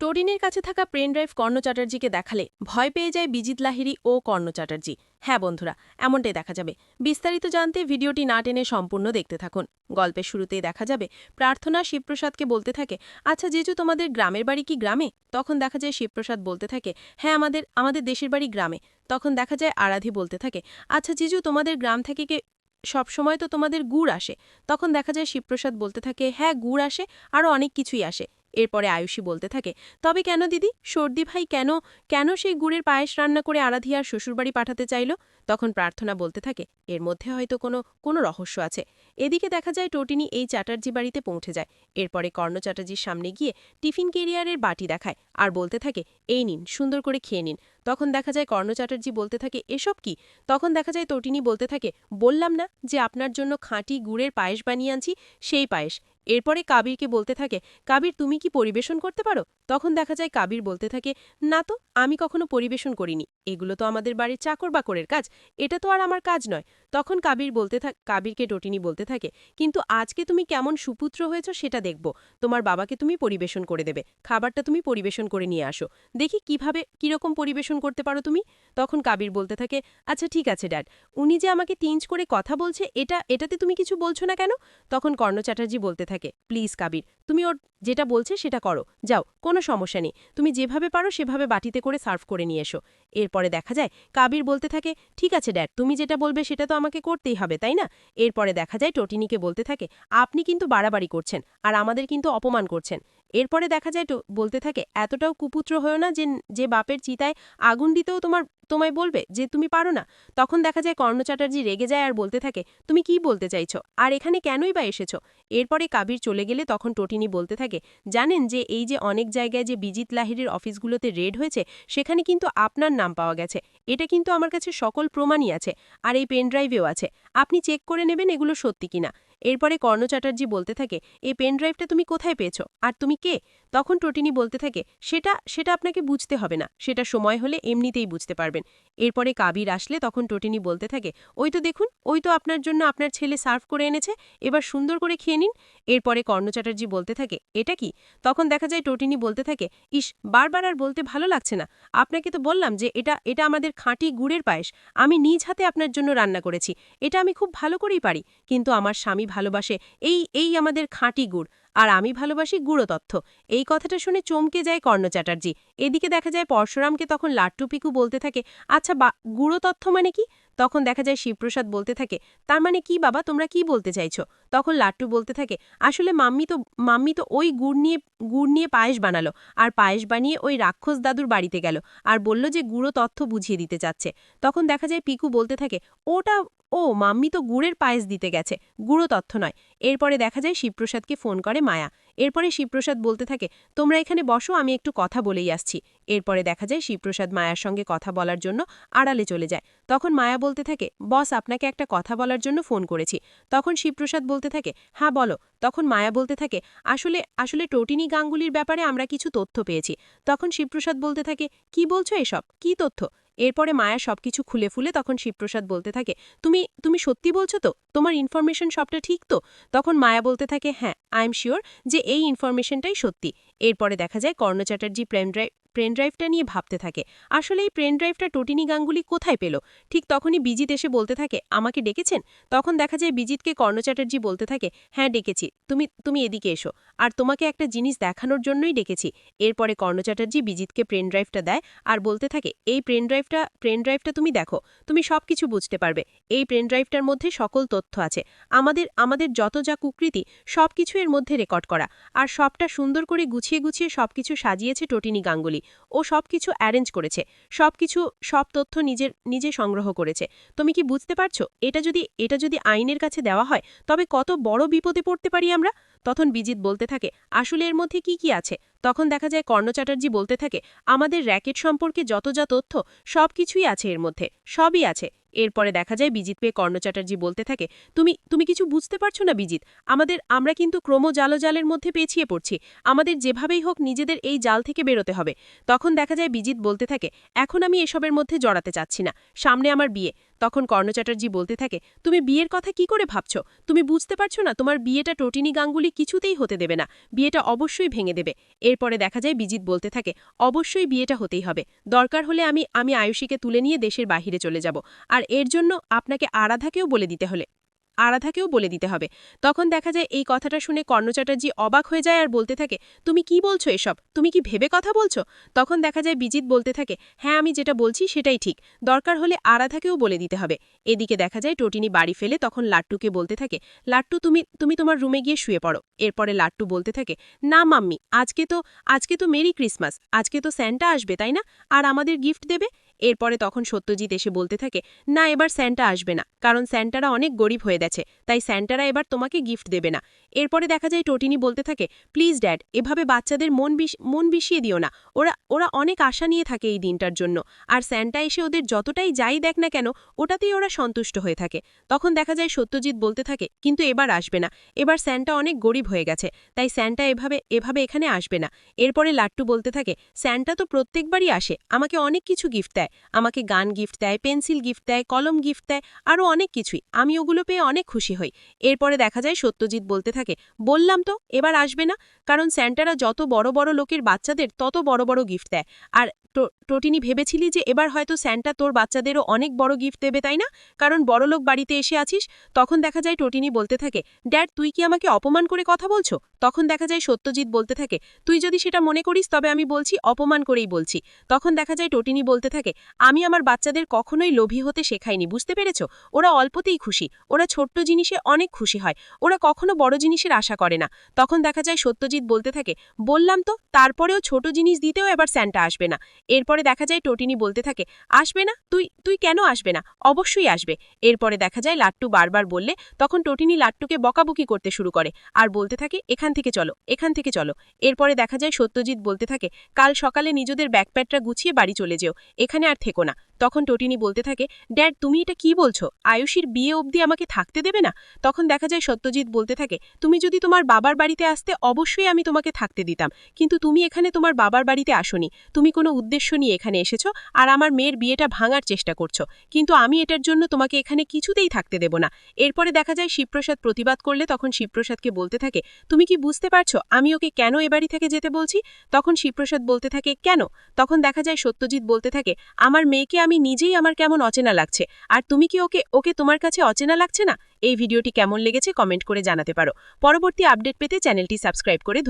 টোরিনের কাছে থাকা pen drive কর্ণ চ্যাটার্জিকে দেখালে ভয় পেয়ে যায় বিজিত লাহিড়ী ও কর্ণ চ্যাটার্জি। হ্যাঁ বন্ধুরা, এমনটাই দেখা যাবে। বিস্তারিত জানতে ভিডিওটি না টেনে সম্পূর্ণ দেখতে থাকুন। গল্পের শুরুতেই দেখা যাবে, প্রার্থনা শিবপ্রসাদকে বলতে থাকে আচ্ছা জেজু, তোমাদের গ্রামের বাড়ি কি গ্রামে? তখন দেখা যায় শিবপ্রসাদ বলতে থাকে হ্যাঁ আমাদের আমাদের দেশের বাড়ি গ্রামে। তখন দেখা যায় আরাধি বলতে থাকে আচ্ছা জিজু, তোমাদের গ্রাম থেকে কে সবসময় তো তোমাদের গুড় আসে? তখন দেখা যায় শিবপ্রসাদ বলতে থাকে হ্যাঁ গুড় আসে, আরও অনেক কিছুই আসে। এরপরে আয়ুষী বলতে থাকে, তবে কেন দিদি? সর্দি ভাই কেন? কেন সেই গুড়ের পায়েস রান্না করে আরাধিয়ার শ্বশুরবাড়ি পাঠাতে চাইল? তখন প্রার্থনা বলতে থাকে, এর মধ্যে হয়তো কোনো কোনো রহস্য আছে। এদিকে দেখা যায় টোটিনি এই চ্যাটার্জি বাড়িতে পৌঁছে যায়। এরপরে কর্ণ চ্যাটার্জির সামনে গিয়ে টিফিন কেরিয়ারের বাটি দেখায় আর বলতে থাকে, এই নিন, সুন্দর করে খেয়ে নিন। তখন দেখা যায় কর্ণ চ্যাটার্জি বলতে থাকে, এসব কি? তখন দেখা যায় তটিনী বলতে থাকে, বললাম না যে আপনার জন্য খাঁটি গুড়ের পায়েস বানিয়ে আনছি, সেই পায়েস। এরপরে কাবিরকে বলতে থাকে, কাবির, তুমি কি পরিবেশন করতে পারো? তখন দেখা যায় কাবির বলতে থাকে, না তো, আমি কখনো পরিবেশন করিনি। এগুলো তো আমাদের বাড়ির চাকর বাকরের কাজ, এটা তো আর আমার কাজ নয়। তখন কাবির বলতে থাক কাবিরকে টটিনি বলতে থাকে, কিন্তু আজকে তুমি কেমন সুপুত্র হয়েছ সেটা দেখব। তোমার বাবাকে তুমি পরিবেশন করে দেবে। খাবারটা তুমি পরিবেশন করে নিয়ে আসো। দেখি কীভাবে, কীরকম পরিবেশন করতে পারো তুমি? তখন কাবির বলতে থাকে আচ্ছা ঠিক আছে, ড্যাড। উনি যে আমাকে তিঞ্জ করে কথা বলছে, এটা, এটাতে তুমি কিছু বলছো না কেন? তখন কর্ণ চ্যাটার্জি বলতে থাকে, প্লিজ কাবির তুমি ওর যেটা বলছে সেটা করো। যাও, কোনো সমস্যা নেই। তুমি যেভাবে পারো সেভাবে বাটিতে করে সার্ভ করে নিয়ে এসো। এরপরে দেখা যায়, কাবির বলতে থাকে, ঠিক আছে ড্যাড, তুমি যেটা বলবে সেটা তো আমাকে করতেই হবে, তাই না? এরপরে দেখা যায়, টটিনিকে বলতে থাকে, আপনি কিন্তু বাড়াবাড়ি করছেন, আর আমাদের কিন্তু অপমান করছেন। এরপরে দেখা যায় বলতে থাকে, এতটাও কুপুত্র হয়েও না যে যে বাপের চিতায় আগুন দিতেও তোমার, তোমায় বলবে যে তুমি পারো না? তখন দেখা যায় কর্ণ চ্যাটার্জি রেগে যায় আর বলতে থাকে, তুমি কি বলতে চাইছো? আর এখানে কেনই বা এসেছ? এরপরে কাবির চলে গেলে তখন টটিনি বলতে থাকে, জানেন যে এই যে অনেক জায়গায় যে বিজিত লাহিরের অফিসগুলোতে রেড হয়েছে, সেখানে কিন্তু আপনার নাম পাওয়া গেছে। এটা কিন্তু আমার কাছে সকল প্রমাণই আছে, আর এই পেনড্রাইভেও আছে। আপনি চেক করে নেবেন এগুলো সত্যি কিনা। এরপরে কর্ণ চ্যাটার্জি বলতে থাকে, এই পেনড্রাইভটা তুমি কোথায় পেয়েছ? আর তুমি কে? তখন টোটিনি বলতে থাকে, সেটা সেটা আপনাকে বুঝতে হবে না। সেটা সময় হলে এমনিতেই বুঝতে পারবেন। এরপরে কাবির আসলে তখন টোটিনি বলতে থাকে, ওই তো দেখুন, ওই তো আপনার জন্য আপনার ছেলে সার্ভ করে এনেছে, এবার সুন্দর করে খেয়ে নিন। এরপরে কর্ণ চ্যাটার্জি বলতে থাকে, এটা কি? তখন দেখা যায় টোটিনি বলতে থাকে, ইস, বারবার আর বলতে ভালো লাগছে না। আপনাকে তো বললাম যে এটা এটা আমাদের খাঁটি গুড়ের পায়েস। আমি নিজ হাতে আপনার জন্য রান্না করেছি। এটা আমি খুব ভালো করেই পারি। কিন্তু আমার স্বামী ভালোবাসে, এই এই আমাদের খাঁটি গুড়। আর আমি ভালোবাসি গুঁড়ো এই কথাটা শুনে চমকে যায় কর্ণ চ্যাটার্জি। এদিকে দেখা যায় পরশুরামকে তখন লাট্টু পিকু বলতে থাকে আচ্ছা বা, গুঁড়ো তথ্য মানে কি? তখন দেখা যায় শিবপ্রসাদ বলতে থাকে, তার মানে কি বাবা, তোমরা কি বলতে চাইছো? তখন লাট্টু বলতে থাকে, আসলে মাম্মি তো মাম্মি তো ওই গুড় নিয়ে গুড় নিয়ে পায়েস বানালো, আর পায়েস বানিয়ে ওই রাক্ষস দাদুর বাড়িতে গেল, আর বলল যে গুঁড়ো তথ্য বুঝিয়ে দিতে চাচ্ছে। তখন দেখা যায় পিকু বলতে থাকে, ওটা ও, মাম্মি তো গুড়ের পায়েস দিতে গেছে। গুঁড়ো তথ্য নয়। এরপরে দেখা যায় শিবপ্রসাদকে ফোন করে মায়া। এরপরে শিবপ্রসাদ বলতে থাকে, তোমরা এখানে বসো, আমি একটু কথা বলেই আসছি। এরপরে দেখা যায় শিবপ্রসাদ মায়ার সঙ্গে কথা বলার জন্য আড়ালে চলে যায়। তখন মায়া বলতে থাকে, বস, আপনাকে একটা কথা বলার জন্য ফোন করেছি। তখন শিবপ্রসাদ বলতে থাকে হ্যাঁ বলো। তখন মায়া বলতে থাকে, আসলে আসলে টোটিনি গাঙ্গুলির ব্যাপারে আমরা কিছু তথ্য পেয়েছি। তখন শিবপ্রসাদ বলতে থাকে, কি বলছো এসব? কি তথ্য? এরপরে মায়া সবকিছু খুলে ফুলে তখন শিবপ্রসাদ বলতে থাকে, তুমি তুমি সত্যি বলছো তো? তোমার ইনফরমেশন সবটা ঠিক তো? তখন মায়া বলতে থাকে হ্যাঁ আই এম শিওর যে এই ইনফরমেশনটাই সত্যি। এরপরে দেখা যায় কর্ণ চ্যাটার্জি, প্রেম ড্রাইভ পেন ড্রাইভটা নিয়ে ভাবতে থাকে। আসলে এই পেন ড্রাইভটা টোটিনি গাঙ্গুলি কোথায় পেল? ঠিক তখনই বিজিত এসে বলতে থাকে, আমাকে ডেকেছেন? তখন দেখা যায় বিজিতকে কর্ণ চ্যাটার্জি বলতে থাকে হ্যাঁ ডেকেছি। তুমি তুমি এদিকে এসো। আর তোমাকে একটা জিনিস দেখানোর জন্যই ডেকেছি। এরপরে কর্ণ চ্যাটার্জি বিজিতকে পেন ড্রাইভটা দেয় আর বলতে থাকে, এই পেন ড্রাইভটা পেন ড্রাইভটা তুমি দেখো। তুমি সব কিছু বুঝতে পারবে। এই পেন ড্রাইভটার মধ্যে সকল তথ্য আছে। আমাদের আমাদের যত যা কুকৃতি সব কিছু এর মধ্যে রেকর্ড করা। আর সবটা সুন্দর করে গুছিয়ে গুছিয়ে সবকিছু সাজিয়েছে টোটিনি গাঙ্গুলি। ও সব কিছু অ্যারেঞ্জ করেছে। সব কিছু সব তথ্য নিজের, নিজে সংগ্রহ করেছে। তুমি কি বুঝতে পারছ? এটা যদি এটা যদি আইনের কাছে দেওয়া হয়, তবে কত বড় বিপদে পড়তে পারি আমরা? তখন বিজিত বলতে থাকে, আসলে এর মধ্যে কি কি আছে? তখন দেখা যায় কর্ণ চ্যাটার্জি বলতে থাকে, আমাদের র্যাকেট সম্পর্কে যত যা তথ্য সব কিছুই আছে এর মধ্যে, সবই আছে। এরপরে দেখা যায় বিজিত পেয়ে কর্ণ চ্যাটার্জি বলতে থাকে, তুমি তুমি কিছু বুঝতে পারছ না বিজিত? আমাদের, আমরা কিন্তু ক্রম জালের মধ্যে পেছিয়ে পড়ছি। আমাদের যেভাবেই হোক নিজেদের এই জাল থেকে বেরোতে হবে। তখন দেখা যায় বিজিত বলতে থাকে, এখন আমি এসবের মধ্যে জড়াতে চাচ্ছি না। সামনে আমার বিয়ে। তখন কর্ণ চ্যাটার্জি বলতে থাকে, তুমি বিয়ের কথা কি করে ভাবছ? তুমি বুঝতে পারছ না, তোমার বিয়েটা টোটিনি গাঙ্গুলি কিছুতেই হতে দেবে না। বিয়েটা অবশ্যই ভেঙে দেবে। এরপরে দেখা যায় বিজিত বলতে থাকে, অবশ্যই বিয়েটা হতেই হবে। দরকার হলে আমি আমি আয়ুষীকে তুলে নিয়ে দেশের বাহিরে চলে যাব। আর এর জন্য আপনাকে আরাধাকেও বলে দিতে হলে। আরাধাকেও বলে দিতে হবে। তখন দেখা যায় এই কথাটা শুনে কর্ণ চ্যাটার্জি অবাক হয়ে যায় আর বলতে থাকে, তুমি কি বলছো এসব? তুমি কি ভেবে কথা বলছো? তখন দেখা যায় বিজিত বলতে থাকে হ্যাঁ আমি যেটা বলছি সেটাই ঠিক। দরকার হলে আরাধাকেও বলে দিতে হবে। এদিকে দেখা যায় টোটিনি বাড়ি ফেলে তখন লাট্টুকে বলতে থাকে, লাট্টু, তুমি তুমি তোমার রুমে গিয়ে শুয়ে পড়ো। এরপরে লাট্টু বলতে থাকে, না মাম্মি, আজকে তো আজকে তো মেরি ক্রিসমাস, আজকে তো স্যান্টা আসবে, তাই না? আর আমাদের গিফট দেবে? এরপরে তখন সত্যজিৎ এসে বলতে থাকে, না, এবার স্যান্টা আসবে না, কারণ স্যান্টারা অনেক গরিব হয়ে গেছে, তাই স্যান্টারা এবার তোমাকে গিফট দেবে না। এরপরে দেখা যায় টোটিনি বলতে থাকে প্লিজ ড্যাড এভাবে বাচ্চাদের মন মন বিষিয়ে দিও না, ওরা ওরা অনেক আশা নিয়ে থাকে এই দিনটার জন্য, আর স্যান্টা এসে ওদের যতটাই যাই দেখ না কেন, ওটাতেই ওরা সন্তুষ্ট হয়ে থাকে। তখন দেখা যায় সত্যজিৎ বলতে থাকে, কিন্তু এবার আসবে না, এবার স্যান্টা অনেক গরিব হয়ে গেছে, তাই স্যান্টা এভাবে এভাবে এখানে আসবে না। এরপরে লাট্টু বলতে থাকে, স্যান্টা তো প্রত্যেকবারই আসে, আমাকে অনেক কিছু গিফট দেয়। আমাকে গান গিফট দেয়, পেন্সিল গিফট দেয়, কলম গিফট দেয় আরও অনেক কিছুই। আমি ওগুলো পেয়ে অনেক খুশি হই। এরপরে দেখা যায় সত্যজিৎ বলতে থাকে, বললাম তো, এবার আসবে না? কারণ স্যান্টারা যত বড় বড় লোকের বাচ্চাদের তত বড় বড় গিফট দেয়। আর টোটিনি ভেবেছিলি যে এবার হয়তো স্যান্টা তোর বাচ্চাদেরও অনেক বড় গিফট দেবে, তাই না? কারণ বড়লোক বাড়িতে এসে আছিস, তখন দেখা যায় টোটিনি বলতে থাকে, ড্যাড, তুই কি আমাকে অপমান করে কথা বলছো? তখন দেখা যায় সত্যজিৎ বলতে থাকে, তুই যদি সেটা মনে করিস, তবে আমি বলছি, অপমান করেই বলছি। তখন দেখা যায় টোটিনি বলতে থাকে আমি আমার বাচ্চাদের কখনোই লোভী হতে শেখাইনি, বুঝতে পেরেছ? ওরা অল্পতেই খুশি, ওরা ছোট্ট জিনিসে অনেক খুশি হয়, ওরা কখনো বড় জিনিসের আশা করে না। তখন দেখা যায় সত্যজিৎ বলতে থাকে, বললাম তো, তারপরেও ছোট জিনিস দিতেও এবার স্যান্টা আসবে না। এরপরে দেখা যায় টোটিনি বলতে থাকে, আসবে না? তুই তুই কেন আসবে না? অবশ্যই আসবে। এরপরে দেখা যায় লাট্টু বারবার বললে, তখন টোটিনি লাট্টুকে বকাবকি করতে শুরু করে আর বলতে থাকে, এখান থেকে চলো, এখান থেকে চলো। এরপরে দেখা যায় সত্যজিৎ বলতে থাকে, কাল সকালে নিজেদের ব্যাকপ্যাটটা গুছিয়ে বাড়ি চলে যেও, এখানে আর থেকো না। তখন টোটিনি বলতে থাকে, ড্যাড, তুমি এটা কি বলছো? আয়ুষীর বিয়ে অবধি আমাকে থাকতে দেবে না? তখন দেখা যায় সত্যজিৎ বলতে থাকে, তুমি যদি তোমার বাবার বাড়িতে আসতে, অবশ্যই আমি তোমাকে থাকতে দিতাম। কিন্তু তুমি এখানে তোমার বাবার বাড়িতে আসনি। তুমি কোনো উদ্দেশ্য নিয়ে এখানে এসেছ আর আমার মেয়ের বিয়েটা ভাঙার চেষ্টা করছ। কিন্তু আমি এটার জন্য তোমাকে এখানে কিছুতেই থাকতে দেব না। এরপরে দেখা যায় শিবপ্রসাদ প্রতিবাদ করলে তখন শিবপ্রসাদকে বলতে থাকে, তুমি কি বুঝতে পারছ? আমি ওকে কেন এ বাড়ি থেকে যেতে বলছি? তখন শিবপ্রসাদ বলতে থাকে, কেন? তখন দেখা যায় সত্যজিৎ বলতে থাকে, আমার মেয়েকে আমি নিজেই আমার কেমন অচেনা লাগছে। আর তুমি কি ওকে ওকে তোমার কাছে অচেনা লাগছে না? এই ভিডিওটি কেমন লেগেছে কমেন্ট করে জানাতে পারো। পরবর্তী আপডেট পেতে চ্যানেলটি সাবস্ক্রাইব করে